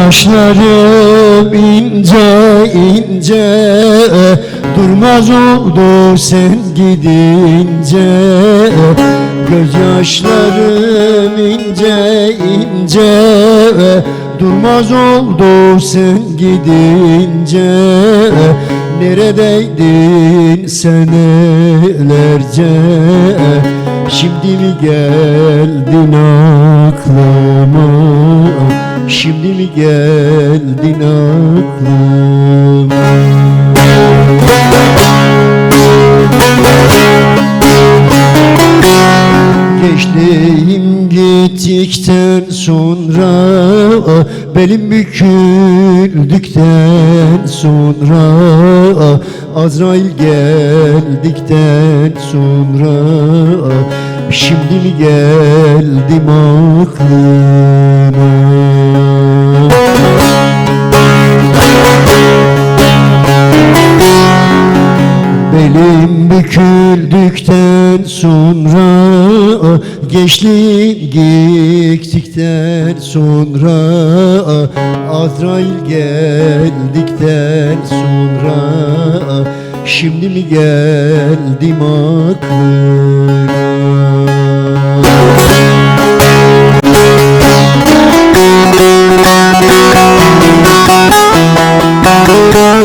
Gözyaşlarım ince ince Durmaz oldu sen gidince. Gözyaşlarım ince ince Durmaz oldu sen gidince. Neredeydin senelerce Şimdi mi geldin aklıma Şimdi mi geldin aklıma Geçtiğim gittikten sonra Belim büküldükten sonra Azrail geldikten sonra Şimdi mi geldim aklıma büküldükten sonra Gençliğim gittikten sonra Azrail geldikten sonra Şimdi mi geldim aklıma Neydi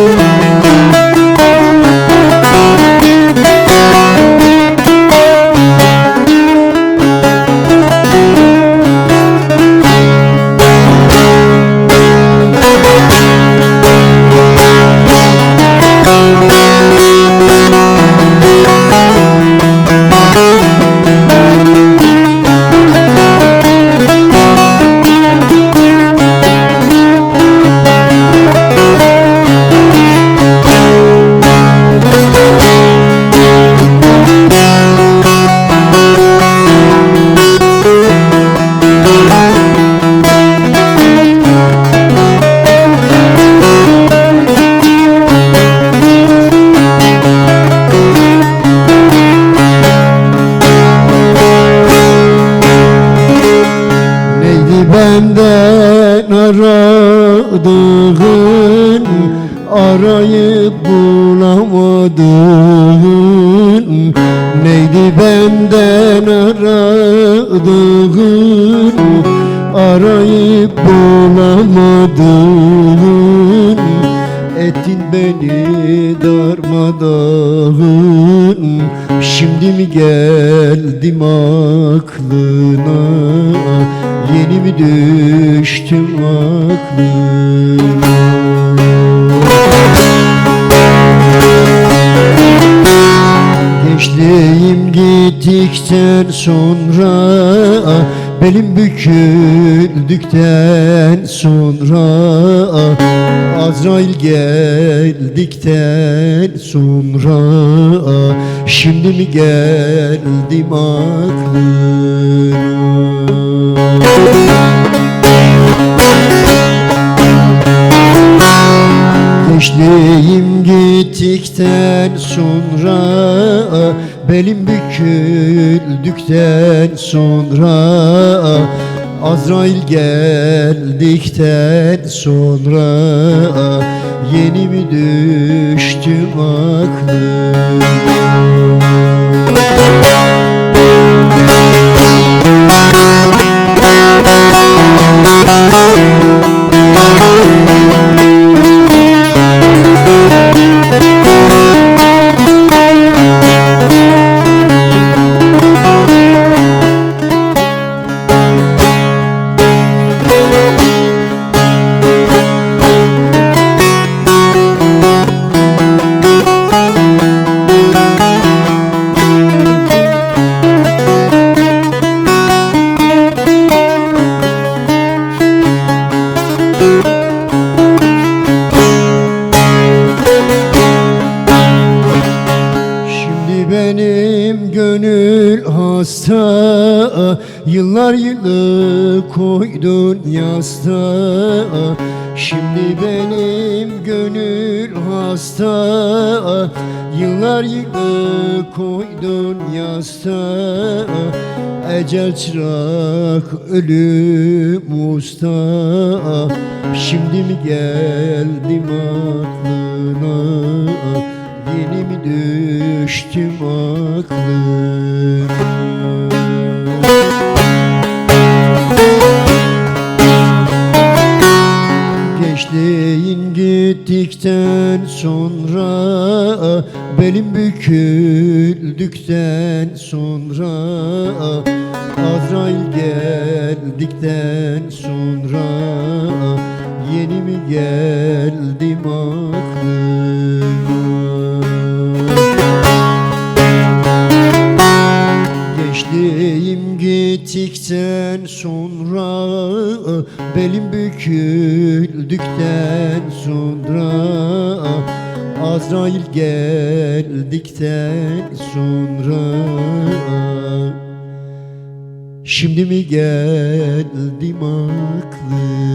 aradığın Arayıp bulamadığın Neydi benden aradığın Arayıp bulamadığın Ettin beni darmadağın Şimdi mi geldim aklına? Yeni mi düştüm aklına? Gençliğim gittikten sonra Belim büküldükten sonra Azrail geldikten sonra Şimdi mi geldim aklına? Gençliğim gittikten sonra Belim büküldükten sonra Azrail geldikten sonra Yeni mi düştüm aklıma Yıllar yılı koydun yasta Şimdi benim gönül hasta. Yıllar yılı koydun yasta Ecel çırak ölüm usta. Şimdi mi geldim aklına? Yeni mi düştüm aklına Gençliğin gittikten sonra Belim büküldükten sonra Azrail geldikten sonra Yeni mi geldim aklıma? Gençliğim gittikten sonra Belim büküldükten sonra Azrail geldikten sonra Şimdi mi geldim aklıma